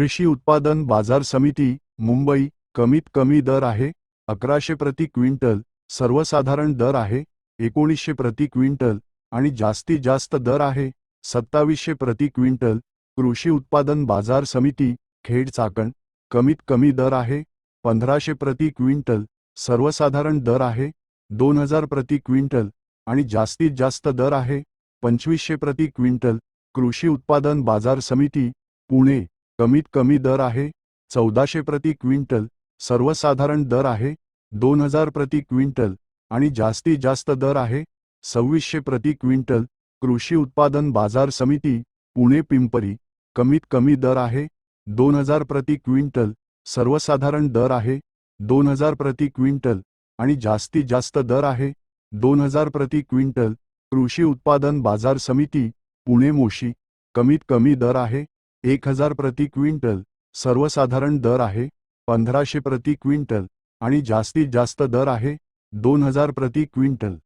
कृषी उत्पादन बाजार समिती मुंबई कमीत कमी दर आहे अकराशे प्रति क्विंटल सर्वसाधारण दर आहे एकोणीसशे प्रति क्विंटल आणि जास्तीत जास्त दर आहे सत्तावीसशे प्रति क्विंटल कृषी उत्पादन बाजार समिती खेड चाकण कमीत कमी दर आहे पंधराशे प्रति क्विंटल सर्वसाधारण दर आहे दोन हजार प्रति क्विंटल आणि जास्तीत जास्त दर आहे पंचवीसशे प्रति क्विंटल कृषी उत्पादन बाजार समिती पुणे. कमीत कमी दर आहे, चौदाशे प्रति क्विंटल, सर्वसाधारण दर आहे दोन हज़ार प्रति क्विंटल आणि जास्तीत जास्त दर आहे, सव्वीसशे प्रति क्विंटल, कृषी उत्पादन बाज़ार समिती, पुणे पिंपरी कमीत कमी दर आहे दोन हज़ार प्रति क्विंटल, सर्वसाधारण दर आहे दोन हज़ार प्रति क्विंटल आणि जास्तीत जास्त दर आहे दोन हज़ार प्रति क्विंटल, कृषी उत्पादन बाज़ार समिती, पुणे मोशी कमीत कमी दर आहे एक हजार प्रति क्विंटल सर्वसाधारण दर आहे पंधराशे प्रति क्विंटल आणि जास्तीत जास्त दर आहे दोन हजार प्रति क्विंटल.